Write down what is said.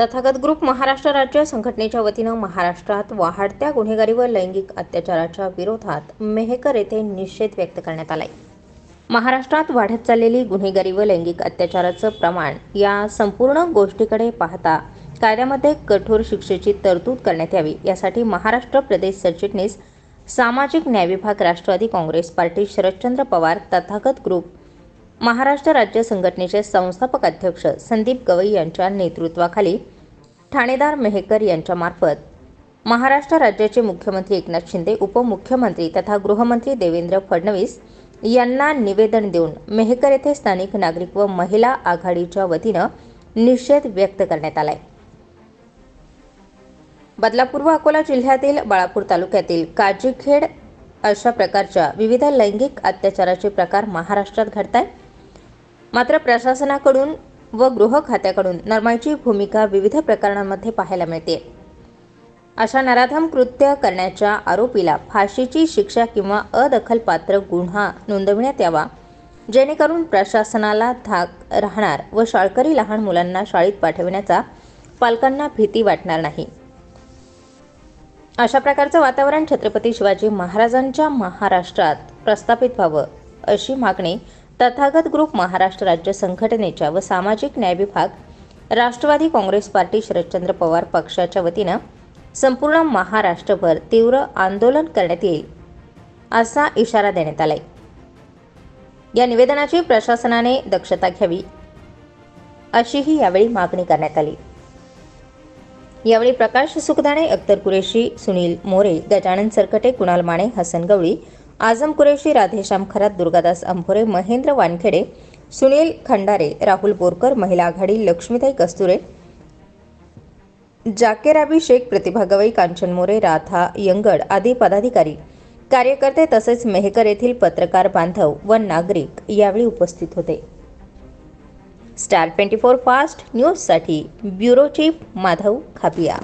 Tathagata group Maharashtra राज्य संघटनेच्या वतीनं महाराष्ट्रात वाढत्या गुन्हेगारी व लैंगिक अत्याचाराच्या विरोधात मेहकर येथे निषेध व्यक्त करण्यात आलाय. महाराष्ट्रात वाढत चाललेली गुन्हेगारी व लैंगिक अत्याचाराचं प्रमाण या संपूर्ण गोष्टीकडे पाहता कायद्यामध्ये कठोर शिक्षेची तरतूद करण्यात यावी यासाठी महाराष्ट्र प्रदेश सरचिटणीस सामाजिक न्याय विभाग Rashtrawadi Congress Party Sharadchandra Pawar Tathagat group Maharashtra राज्य संघटनेचे संस्थापक अध्यक्ष संदीप गवई यांच्या नेतृत्वाखाली ठाणेदार मेहकर यांच्यामार्फत महाराष्ट्र राज्याचे मुख्यमंत्री एकनाथ शिंदे उपमुख्यमंत्री तथा गृहमंत्री देवेंद्र फडणवीस यांना निवेदन देऊन मेहकर येथे स्थानिक नागरिक व महिला आघाडीच्या वतीनं निषेध व्यक्त करण्यात आलाय. बदलापूर व अकोला जिल्ह्यातील बाळापूर तालुक्यातील काजीखेड अशा प्रकारच्या विविध लैंगिक अत्याचाराचे प्रकार महाराष्ट्रात घडत आहेत मात्र प्रशासनाकडून व गृह खात्याकडून नरमाईची भूमिका विविध प्रकरणांमध्ये पाहायला मिळते. अशा नराधम कृत्य करण्याच्या आरोपीला फाशीची शिक्षा किंवा अदखलपात्र गुन्हा नोंदविण्यात यावा जेणेकरून प्रशासनाला धाक राहणार व शाळकरी लहान मुलांना शाळेत पाठविण्याचा पालकांना भीती वाटणार नाही. अशा प्रकारचं वातावरण छत्रपती शिवाजी महाराजांच्या महाराष्ट्रात प्रस्थापित व्हावं अशी मागणी तथागत ग्रुप महाराष्ट्र राज्य संघटनेच्या व सामाजिक न्याय विभाग राष्ट्रवादी काँग्रेस पार्टी शरदचंद्र पवार पक्षाच्या वतीनं संपूर्ण महाराष्ट्रभर तीव्र आंदोलन करण्यात येईल असा इशारा देण्यात आलाय. या निवेदनाची प्रशासनाने दक्षता घ्यावी अशीही यावेळी मागणी करण्यात आली. यावेळी प्रकाश सुखदाणे अख्तर कुरेशी सुनील मोरे गजानन सरकटे कुणाल माने हसन गवळी आझम कुरेशी राधेश्याम खरात दुर्गादास अंभोरे महेंद्र वानखेडे सुनील खंडारे राहुल बोरकर महिला आघाडी लक्ष्मीताई कस्तुरे जाकेराबी शेख प्रतिभा गवई कांचन मोरे राधा यंगड आदी पदाधिकारी कार्यकर्ते तसेच मेहकर येथील पत्रकार बांधव व नागरिक यावेळी उपस्थित होते. स्टार ट्वेंटी फोर फास्ट न्यूजसाठी ब्युरो चीफ माधव खापिया.